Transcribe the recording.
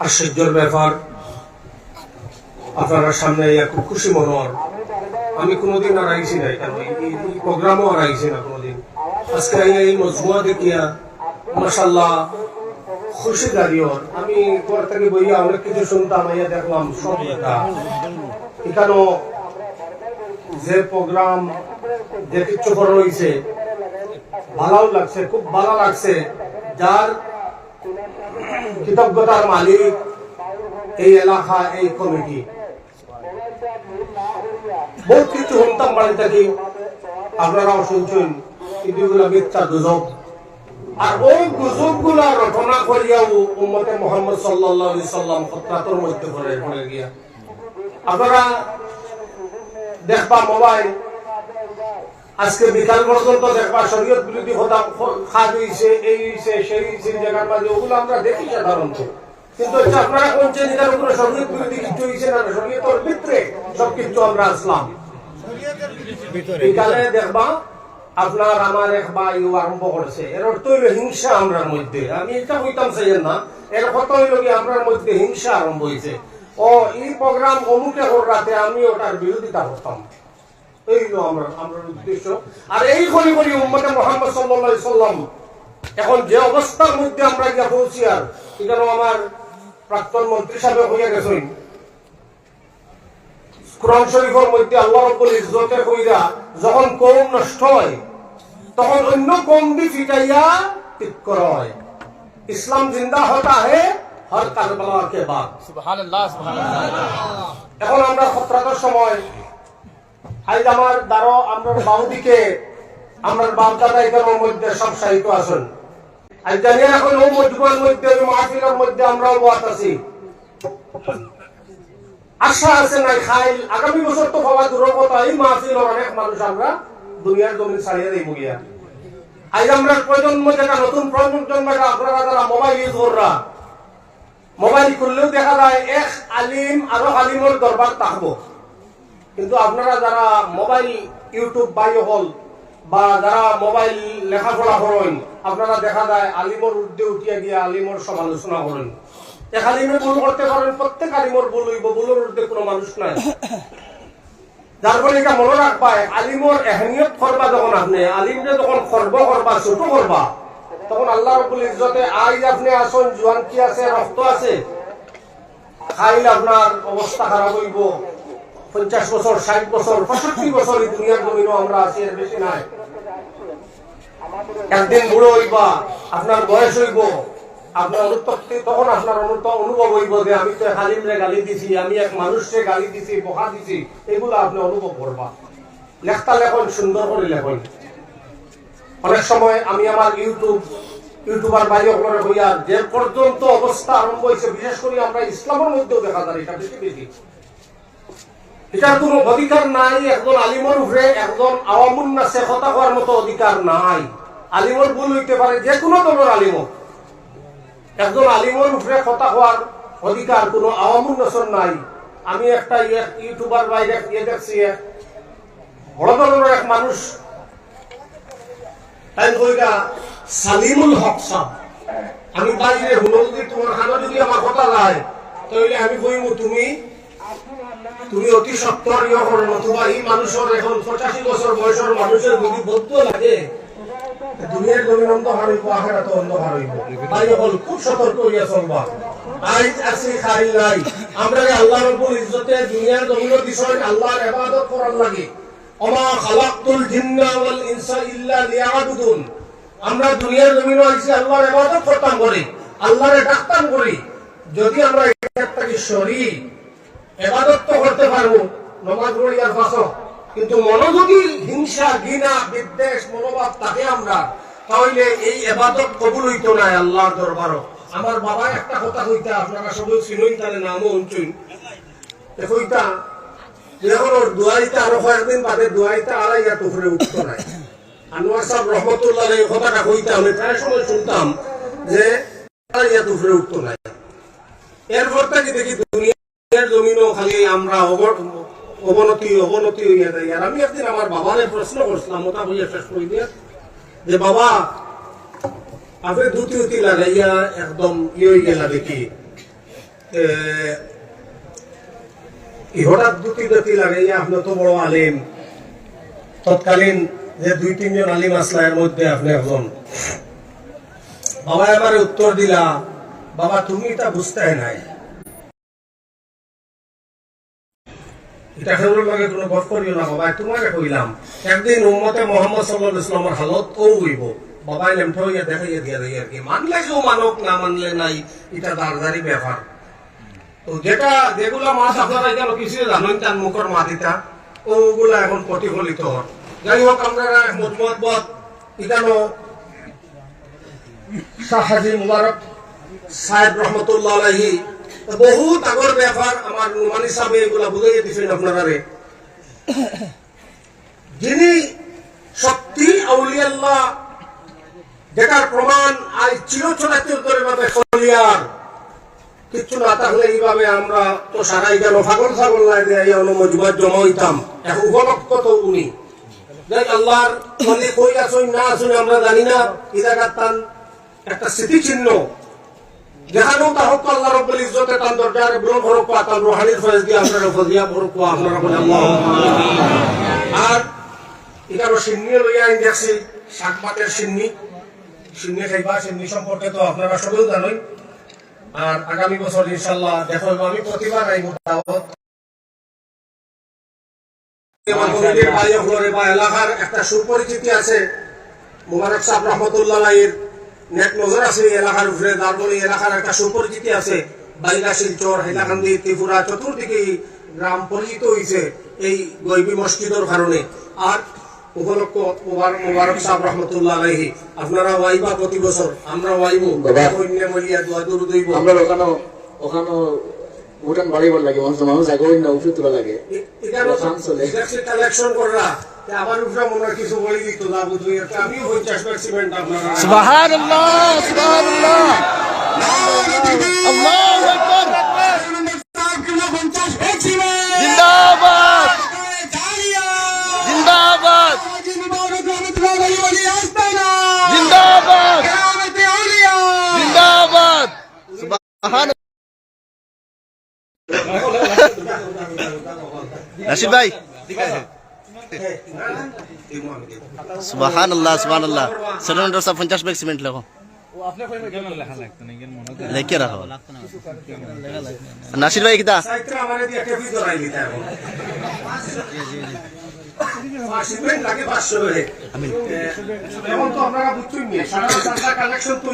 আশ্চর্যের ব্যাপার আপনারা সামনে খুব খুশি মনোহর। আমি কোনোদিন আর আইছি না এখানে প্রোগ্রামও আর আইছি না কোনোদিন। আজকে এই মজমুয়া দেখিয়া মাসাল্লাহ খুশি দাঁড়িয়ে আমি ঘর থেকে বইয়া অনেক কিছু শুনতাম, আইয়া দেখলাম, সব এটা এখানেও যে প্রোগ্রাম যে কিছু করা হয়েছে ভালোও লাগছে, খুব ভালো লাগছে। যার কৃতজ্ঞতার মালিক এই এলাকা, এই কমিটি। বহুত কিছু শুনতাম বাড়ি থাকি। আপনারাও শুনছেন মিথ্যা গুজব। আর ওই গুজবগুলা রচনা করিয়াও উম্মতে মোহাম্মদ সাল্লাম হত্যাতর মধ্যে পড়ে পড়ে গিয়া। আপনারা দেখবা মোবাইল আজকে বিকাল পর্যন্ত দেখবা শরীয়ত বিরোধী হতা খাদ হইছে এই হইছে সেই হইছে জায়গার মাঝে ওগুলো আমরা দেখি সাধারণত। কিন্তু হচ্ছে আপনারা কোনছেন, এটার উপরে শরীয়ত বিরোধী কিছু হইছে না? শরীয়তের ভিতরে সব কিছু আমরা আসলাম। বিকালে দেখবা আপনার আমার এক ভাই আরম্ভ করেছে। এর অর্থ হইল হিংসা আমরার মধ্যে। আমি এটা হইতাম চাই না। এর কথা হইল কি আপনার মধ্যে হিংসা আরম্ভ হয়েছে ও, এই প্রোগ্রাম অমুকে রাতে আমি ওটার বিরোধিতা করতাম। এই হলো আমরা উদ্দেশ্য আর এই করি করি উম্মতে মোহাম্মদ সাল্লাল্লাহু সাল্লাম এখন যে অবস্থার মধ্যে আমরা গিয়া পৌঁছি আর এখানে আমার প্রাক্তন মন্ত্রী সাহেব হইয়া গেছেন। কোরআন শরীফের মধ্যে আল্লাহ রব্বুল ইজ্জতের কইরা যখন কৌম নষ্ট হয় তখন অন্য কৌম দি ফিটাইয়া ঠিক করা হয়। ইসলাম জিন্দা হতা হে হর কে বাদ। এখন আমরা সময় আজ আমার দ্বারা আমরা বাহুদিকে আমরা বাপ দাদা এখানের মধ্যে সব সাহিত্য আছেন আজ জানিয়ে এখন ও মধ্যে মাহফিলের মধ্যে আমরাও বাত আছি। আশা আছে নাই আগামী বছর তো কথা, এই মাহফিল অনেক মানুষ আমরা দুনিয়ার জমিন ছাড়িয়ে দেই গিয়া। আজ আমরা প্রজন্ম যেটা, নতুন প্রজন্ম যেটা, আপনারা যারা মোবাইল ইউজ কররা মোবাইল খুললেও দেখা যায়, এক আলিম আরও আলিমর দরবার থাকব কিন্তু আপনারা যারা মোবাইল ইউটিউব বাই হল বা যারা মোবাইল লেখাপড়া করেন, আপনারা দেখা যায় আলিমর উর্ধে উঠিয়া গিয়া আলিমর সমালোচনা করেন। এক আলিমে ভুল করতে পারেন, প্রত্যেক আলিমর ভুল হইব, ভুলের উর্ধে কোনো মানুষ নাই। যার ফলে এটা মনে রাখবা, আলিমর এহনিয়ত করবা যখন আপনি, আলিমরে যখন খর্ব করবা, ছোট করবা, তখন আল্লাহ রব্বুল ইজ্জতে আইজ আপনি আসুন, জোয়ান কি আছে, রক্ত আছে? খাইলে আপনার অবস্থা খারাপ হইব। পঞ্চাশ বছর, ষাট বছর, পঁয়ষট্টি বছর এই দুনিয়ার জমিনও আমরা আছি, এর বেশি নাই। একদিন বুড়ো হইবা, আপনার বয়স হইব, আপনার অনুতপ্তি, তখন আপনার অনুত অনুভব হইব যে আমি তো হালিমরে গালি দিছি, আমি এক মানুষকে গালি দিছি বকা দিছি, এগুলো আপনি অনুভব করবা। লেখতা লেখন, সুন্দর করে লেখন। অনেক সময় আমি আমার ইউটিউব, ইউটিউবার বাইরে করে হইয়া যে পর্যন্ত অবস্থা আরম্ভ হয়েছে বিশেষ করে আমরা ইসলামের মধ্যেও দেখা যায়, এটা বেশি বেশি। এটার কোনো অধিকার নাই, একজন আলিমর উপরে একজন আওয়ামুন্না শেখতা হওয়ার মতো অধিকার নাই। আলিমর ভুল হইতে পারে যে কোনো দলের আলিম একজন আলিমর উপরে কথা হওয়ার অধিকার কোনো আওয়ামুন্নসর নাই। আমি একটা ইউটিউবার বাইরে ইয়ে দেখছি বড় ধরনের এক মানুষ। তাই কইরা সালিমুল হক সাহ আমি বাইরে হুলো যদি তোমার খানা যদি আমার কথা যায় তাহলে আমি কইব তুমি তুমি অতি সত্তর ইয়ে করো নতুবা এই মানুষের এখন পঁচাশি বছর বয়সের মানুষের যদি বদ্ধ লাগে। আমরা দুনিয়ার জমিনে আল্লাহর করি আল্লাহরে ডাকতাম করি যদি আমরা একটা সরি এবাদত তো করতে পারব, নমাজ পড়িয়ার পাশো কিন্তু মনোযোগী হিংসা, ঘৃণা, বিদ্বেষ, মনোভাব থাকে আমরা তাহলে এই এবাদত কবুল হইতো না আল্লাহর দরবারও। আমার বাবা একটা কথা কইতা, আপনারা সবাই চিনই তার নামও অঞ্চল কইতা যখন ওর দুয়ারিতে আরও কয়েকদিন বাদে দুয়ারিতে আড়াইয়া টুকরে উঠতো আনোয়ার সাহেব রহমতুল্লাহ এই কথাটা কইতা আমি প্রায় সময় শুনতাম যে আড়াইয়া টুকরে উঠতো নাই। এরপর থেকে দেখি দুনিয়ার জমিনও খালি আমরা অবনতি অবনতি হইয়া যাই। আর আমি একদিন আমার বাবারে প্রশ্ন করছিলাম মোটা হইয়া শেষ করে দিয়ে, যে বাবা আপনি ধুতি উতি লাগাইয়া একদম ইয়ে হয়ে গেলা দেখি। হঠাৎ দুটি দুটি লাগে যে আপনি তো বড় আলিম। তৎকালীন যে দুই, তিনজন আলিম আসলা, এর মধ্যে আপনি একজন। বাবা এবারে উত্তর দিলা, বাবা, তুমি এটা বুঝতে নাই। সেগুলোর লগে কোনো গপ করিও বাবা তোমাকে কইলাম। একদিন উম্মতে মোহাম্মদ সাল্লাল্লাহু হালত ও হইব। বাবা লেমঠা হইয়া দেখাইয়া দিয়া দেয় মানক, না মানলে নাই, এটা দারদারি ব্যাপার। যেটা, যেগুলা মাছ আপনারা কেন কিছু জানেন, তার মুখর মাটিটা, ওগুলা এখন প্রতিফলিত হয় যাই হোক, আপনারা মতমত এখানো শাহ হাজি মুবারক সাহেব রহমতুল্লাহ বহুত আগর ব্যাপার আমার নুমানি সাহেব এগুলা বুঝাইয়ে দিচ্ছেন আপনারা রে যিনি সত্যি আউলিয়াল্লাহ যেটার প্রমাণ আজ চিরচরাচর করে ভাবে খলিয়ার কিচ্ছু না থাকলে এইভাবে আমরা তো সারাই গেল ফাগল ছাগল লাই দিয়ে মজুমার জমা হইতাম এখন উপলক্ষ তো উনি। আল্লাহর মানে কই আসুন না আসুন আমরা জানি না। এই তান একটা স্মৃতিচিহ্ন যেখানেও তা হোক, আল্লাহ তান রোহানির দিয়ে আপনারা ফজিয়া বলে আর এখানে সিন্নি লইয়া আইন দেখছি শাক সিন্নি। সিন্নি খাইবা, সিন্নি সম্পর্কে তো আপনারা সবেও জানেন। আর আগামী বছর ইনশাল্লাহ দেখো আমি প্রতিবার আইব দাওয়াত এলাকার একটা সুপরিচিতি আছে, মুবারক সাহেব রহমতুল্লাহ নেট নজর আছে এলাকার উপরে দারবলি এলাকার একটা সুপরিচিতি আছে। বাইলা শিলচর হাইলাকান্দি ত্রিপুরা চতুর্দিকে গ্রাম পরিচিত হয়েছে এই গৈবী মসজিদের কারণে। আর উপলক্ষ মুবারক মুবারক সাহেব রহমতুল্লাহ আলাইহি আপনারা ওয়াইবা প্রতি বছর আমরা ওয়াইবো। ওখানে ভুটান বল লাগে মানুষ মানুষ এগোই না উফরে তোলা লাগে। চলে কালেকশন করলা আমার উপরে মনে কিছু বলে দিত না বুঝুই। আমি পঞ্চাশ পার্সেন্ট আপনারা। সুবহানাল্লাহ সুবহানাল্লাহ। আল্লাহু আকবার। জিন্দাবাদ। রাশিদ ভাই। সুবহান আল্লাহ সুবহান আল্লাহ সিলিন্ডার সব পঞ্চাশ ব্যাগ সিমেন্ট লেখো লেখে রাখো। নাসির ভাই, কিতা? তো